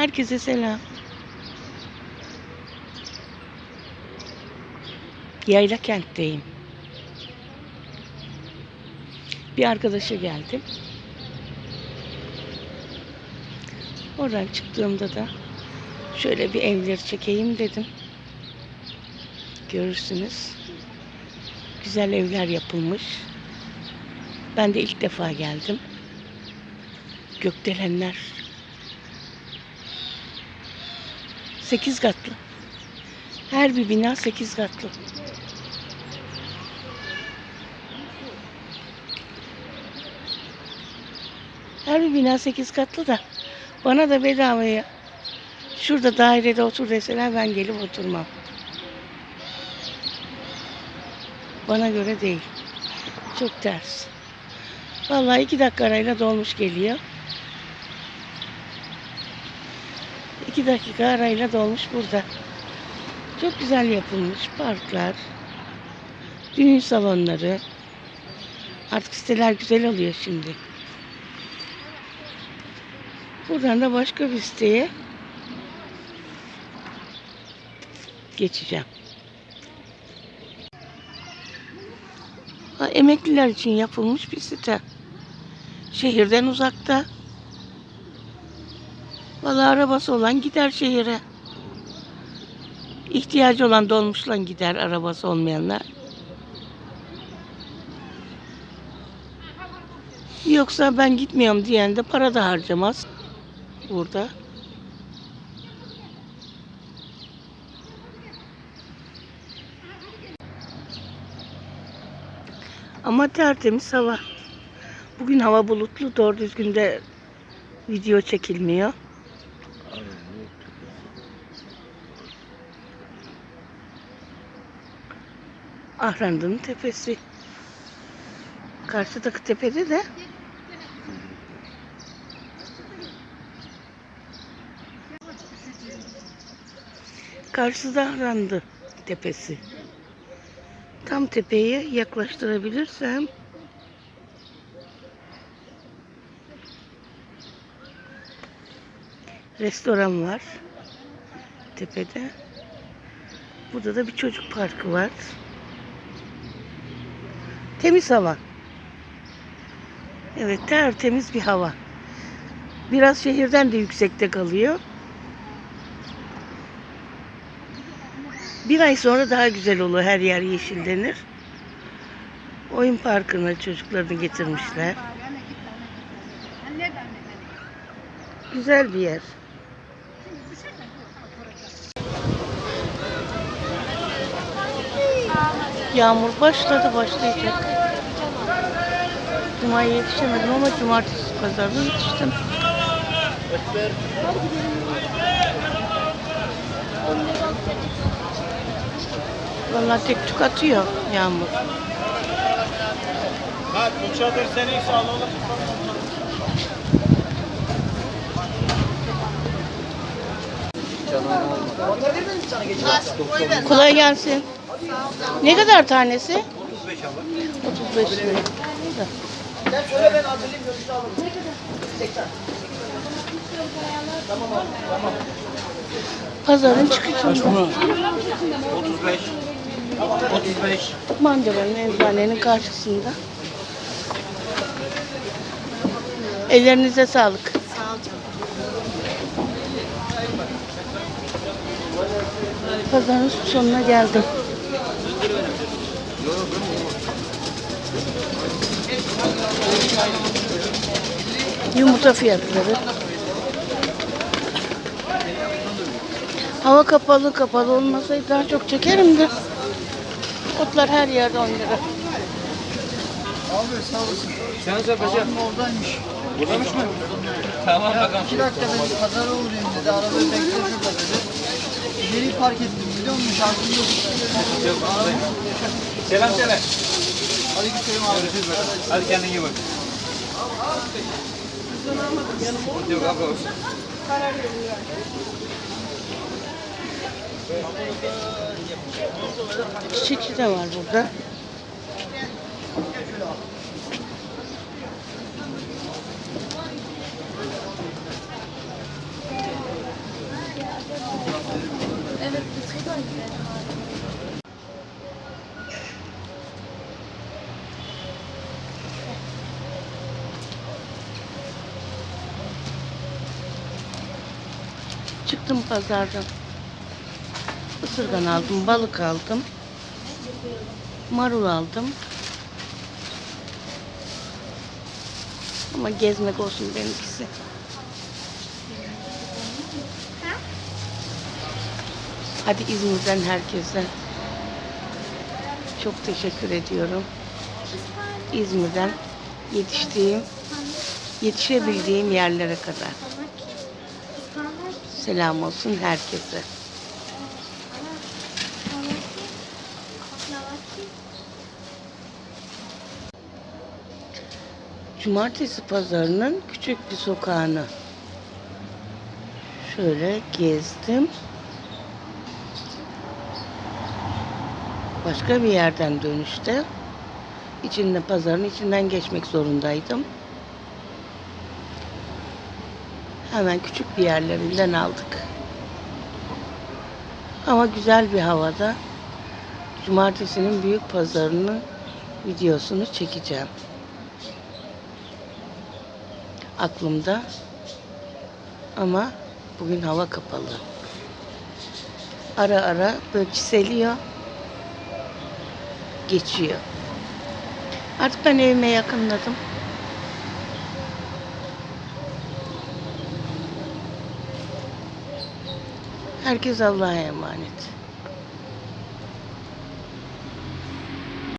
Herkese selam. Yayla kentteyim. Bir arkadaşa geldim. Oradan çıktığımda da şöyle bir evleri çekeyim dedim. Görürsünüz. Güzel evler yapılmış. Ben de ilk defa geldim. Gökdelenler. Sekiz katlı. Her bir bina sekiz katlı. Her bir bina sekiz katlı da bana da bedavaya şurada dairede otur deseler ben gelip oturmam. Bana göre değil. Çok ters. Vallahi iki dakika arayla dolmuş geliyor. İki dakika arayla dolmuş burada. Çok güzel yapılmış parklar. Düğün salonları. Artık siteler güzel oluyor şimdi. Buradan da başka bir siteye geçeceğim. Emekliler için yapılmış bir site. Şehirden uzakta. Vallahi arabası olan gider şehire. İhtiyacı olan dolmuşla gider arabası olmayanlar. Yoksa ben gitmiyorum diyen de para da harcamaz burada. Ama tertemiz hava. Bugün hava bulutlu, doğru düzgün de video çekilmiyor. Ahrandı'nın tepesi. Karşıdaki tepede de Karşıda Ahrandı tepesi. Tam tepeye yaklaştırabilirsem restoran var tepede. Burada da bir çocuk parkı var. Temiz hava. Evet tertemiz bir hava. Biraz şehirden de yüksekte kalıyor. Bir ay sonra daha güzel olur. Her yer yeşillenir. Oyun parkına çocuklarını getirmişler. Güzel bir yer. Yağmur başladı başlayacak. Cuma'ya yetişemedim ama cumartesi pazarda yetiştim. Vallahi tek tük atıyor yağmur. Bak bu çadır seneyse alalım. Kolay gelsin. Ne kadar tanesi? 35 lira. Sen söyle ben hazırlayayım görüşte alırım. 80. Pazarın çıkışında. 35. 35. Mandıranın eczanenin karşısında. Ellerinize sağlık. Pazarın sonuna geldim. Yumurta fiyatları. Hava kapalı kapalı olmasaydı daha çok çekerim de. Otlar her yerde 10 lira. Abi sağ olasın. Sen söyle paşa. Abim oradaymış. Buradaymış mı? Tamam bakalım. İki dakika dedi pazara uğrayayım dedi. Arabayı bekle şurada dedi. Geri park ettim biliyor musun? Şarjım yok. Selam söyle. Hadi gidelim abi. Hadi kendine iyi bak. Yok abla olsun. Çiçekçi de var burada. Çıktım pazardan. Isırgan aldım, balık aldım. Marul aldım. Ama gezmek olsun benimkisi. Hadi İzmir'den herkese çok teşekkür ediyorum. İzmir'den yetiştiğim, yetişebildiğim yerlere kadar. Selam olsun herkese. Cumartesi pazarının küçük bir sokağını şöyle gezdim. Başka bir yerden dönüşte içinde pazarın içinden geçmek zorundaydım. Hemen küçük bir yerlerinden aldık. Ama güzel bir havada cumartesinin büyük pazarının videosunu çekeceğim. Aklımda ama bugün hava kapalı. Ara ara böyle çiseliyor. Geçiyor. Artık ben evime yakınladım. Herkes Allah'a emanet.